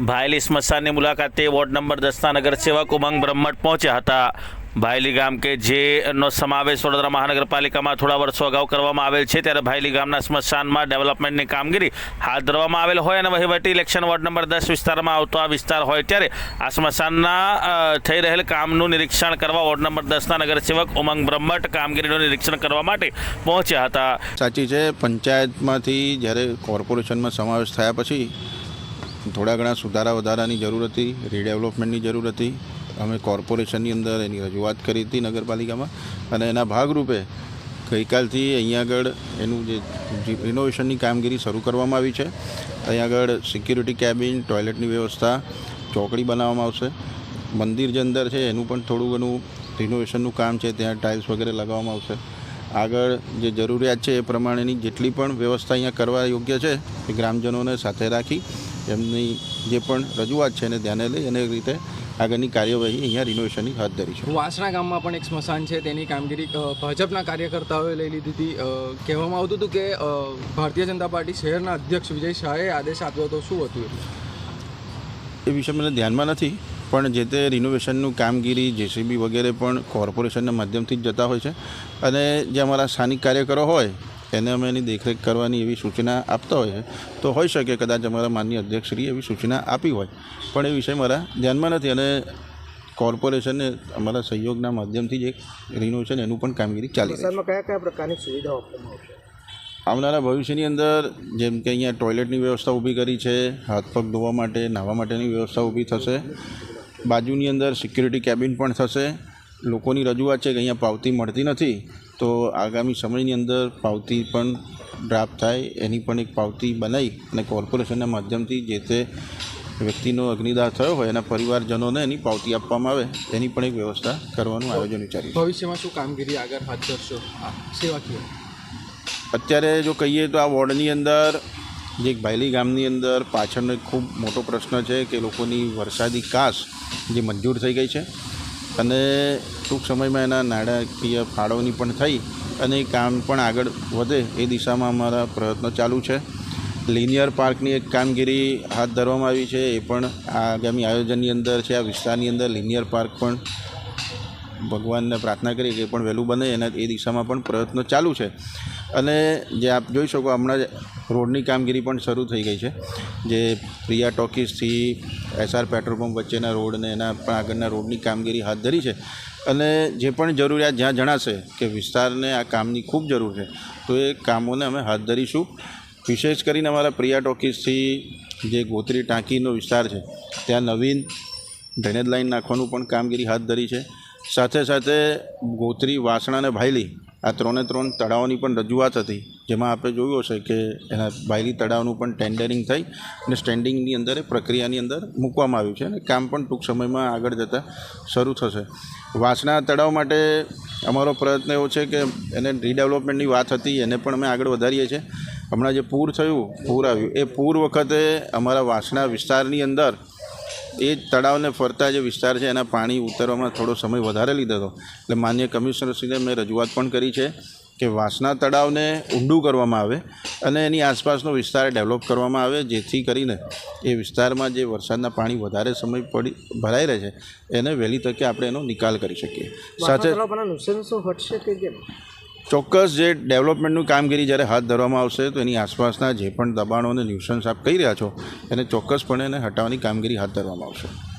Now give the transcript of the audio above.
ભાયલી સ્મશાનની મુલાકાતે ward number દસના નગરસેવક ઉમંગ બ્રહ્મટ પહોંચ્યા હતા. ભાયલી ગામ કે જેનો સમાવેશ વડોદરા મહાનગરપાલિકામાં થોડા વર્ષો અગાઉ કરવામાં આવેલ છે, ત્યારે ભાયલી ગામના સ્મશાનમાં ડેવલપમેન્ટની કામગીરી હાથ ધરવામાં આવેલ હોય અને વહીવટી ઇલેક્શન વોર્ડ નંબર દસ વિસ્તારમાં આવતો આ વિસ્તાર હોય ત્યારે આ સ્મશાનના થઈ રહેલ કામનું નિરીક્ષણ કરવા વોર્ડ નંબર દસના નગરસેવક ઉમંગ બ્રહ્મટ કામગીરીનું નિરીક્ષણ કરવા માટે પહોંચ્યા હતા. સાચી છે, પંચાયતમાંથી જ્યારે કોર્પોરેશનમાં સમાવેશ થયા પછી થોડા ઘણા સુધારા વધારાની જરૂર હતી રીડેવલપમેન્ટની જરૂર હતી. અમે કોર્પોરેશનની અંદર એની રજૂઆત કરી હતી નગરપાલિકામાં અને એના ભાગરૂપે ગઈકાલથી અહીંયા આગળ એનું જે રિનોવેશનની કામગીરી શરૂ કરવામાં આવી છે. અહીંયા આગળ સિક્યુરિટી કેબિન ટોયલેટની વ્યવસ્થા, ચોકડી બનાવવામાં આવશે. મંદિર જે અંદર છે એનું પણ થોડું ઘણું રિનોવેશનનું કામ છે, ત્યાં ટાઇલ્સ વગેરે લગાવવામાં આવશે. આગળ જે જરૂરિયાત છે એ પ્રમાણેની જેટલી પણ વ્યવસ્થા અહીંયા કરવા યોગ્ય છે એ ગ્રામજનોને સાથે રાખી એમની જે પણ રજૂઆત છે એને ધ્યાને લઈ અને રીતે આગળની કાર્યવાહી અહીંયા રિનોવેશનની હાથ ધરી છે. વાસણા ગામમાં પણ એક સ્મશાન છે તેની કામગીરી ભાજપના કાર્યકર્તાઓએ લઈ લીધી હતી. કહેવામાં આવતું હતું કે ભારતીય જનતા પાર્ટી શહેરના અધ્યક્ષ વિજય શાહે આદેશ આપ્યો હતો. શું હતું એ? વિશે મને ધ્યાનમાં નથી પણ જે તે રિનોવેશનનું કામગીરી જેસીબી વગેરે પણ કોર્પોરેશનના માધ્યમથી જ જતા હોય છે. અને જે અમારા સ્થાનિક કાર્યકરો હોય એને અમે એની દેખરેખ કરવાની એવી સૂચના આપતા હોય તો હોઈ શકે કદાચ અમારા માનનીય અધ્યક્ષશ્રીએ એવી સૂચના આપી હોય. પણ એ વિષય મારા ધ્યાનમાં નથી અને કોર્પોરેશનને અમારા સહયોગના માધ્યમથી જે રિનોવેશન એનું પણ કામગીરી ચાલી રહી છે. કયા કયા પ્રકારની સુવિધાઓ આપવામાં આવશે? આવનારા ભવિષ્યની અંદર જેમ કે અહીંયા ટોયલેટની વ્યવસ્થા ઊભી કરી છે હાથ પગ ધોવા માટે નાહવા માટેની વ્યવસ્થા ઊભી થશે. બાજુની અંદર સિક્યુરિટી કેબિન પણ થશે. લોકોની રજૂઆત છે કે અહીંયા પાવતી મળતી નથી. તો આગામી સમયની અંદર પાવતી પણ ડ્રાફ્ટ થાય એની પણ એક પાવતી બનાવી અને કોર્પોરેશનના માધ્યમથી જે તે વ્યક્તિનો અગ્નિદાહ થયો હોય એના પરિવારજનોને એની પાવતી આપવામાં આવે એની પણ એક વ્યવસ્થા કરવાનું આયોજન વિચાર્યું ભવિષ્યમાં શું કામગીરી આગળ હાથ ધરશો? સેવાકીય અત્યારે જો કહીએ તો આ વોર્ડની અંદર જે એક ભાયલી ગામની અંદર પાછળનો એક ખૂબ મોટો પ્રશ્ન છે કે લોકોની વરસાદી કાસ જે મંજૂર થઈ ગઈ છે અને ટૂંક સમયમાં એના નાણાકીય ફાળવણી પણ થઈ અને એ કામ પણ આગળ વધે એ દિશામાં અમારા પ્રયત્નો ચાલુ છે. લિનિયર પાર્કની એક કામગીરી હાથ ધરવામાં આવી છે. એ પણ આગામી આયોજનની અંદર છે. આ વિસ્તારની અંદર લિનિયર પાર્ક પણ ભગવાનને પ્રાર્થના કરી કે પણ વહેલું બને એના એ દિશામાં પણ પ્રયત્નો ચાલુ છે. અને જે આપ જોઈ શકો હમણાં જ રોડની કામગીરી પણ શરૂ થઈ ગઈ છે. જે પ્રિયા ટોકીઝથી એસઆર પેટ્રોલ પંપ વચ્ચેના રોડ અને એના પણ આગળના રોડની કામગીરી હાથ ધરી છે. અને જે પણ જરૂરિયાત જ્યાં જણાશે કે વિસ્તારને આ કામની ખૂબ જરૂર છે, તો એ કામોને અમે હાથ ધરીશું. વિશેષ કરીને અમારા પ્રિયા ટોકીઝથી જે ગોત્રી ટાંકીનો વિસ્તાર છે, ત્યાં નવીન ડ્રેનેજ લાઇન નાખવાનું પણ કામગીરી હાથ ધરી છે. સાથે સાથે ગોત્રી વાસણા અને ભાયલી આ ત્રણે ત્રણ તળાવોની પણ રજૂઆત હતી, જેમાં આપણે જોયું હશે કે એના બાયરી તળાવનું પણ ટેન્ડરિંગ થઈ અને સ્ટેન્ડિંગની અંદર પ્રક્રિયાની અંદર મૂકવામાં આવ્યું છે અને કામ પણ ટૂંક સમયમાં આગળ જતાં શરૂ થશે. વાસણા તળાવ માટે અમારો પ્રયત્ન એવો છે કે એને રીડેવલપમેન્ટની વાત હતી, એને પણ અમે આગળ વધારીએ છીએ. હમણાં જે પૂર થયું, પૂર આવ્યું, એ પૂર વખતે અમારા વાસણા વિસ્તારની અંદર એ તળાવને ફરતા જે વિસ્તાર છે એના પાણી ઉતરવામાં થોડો સમય વધારે લીધો હતો. એટલે માન્ય કમિશનરશ્રીને મેં રજૂઆત પણ કરી છે કે વાસના તળાવને ઊંડું કરવામાં આવે અને એની આસપાસનો વિસ્તાર ડેવલપ કરવામાં આવે જેથી કરીને એ વિસ્તારમાં જે વરસાદના પાણી વધારે સમય પડી ભરાઈ રહે છે એને વહેલી તકે આપણે એનો નિકાલ કરી શકીએ. સાથે ચોક્કસ જે ડેવલપમેન્ટનું કામગીરી જ્યારે હાથ ધરવામાં આવશે, તો એની આસપાસના જે પણ દબાણો અને ન્યુસન્સ આપ કહી રહ્યા છો, એને ચોક્કસપણે એને હટાવવાની કામગીરી હાથ ધરવામાં આવશે.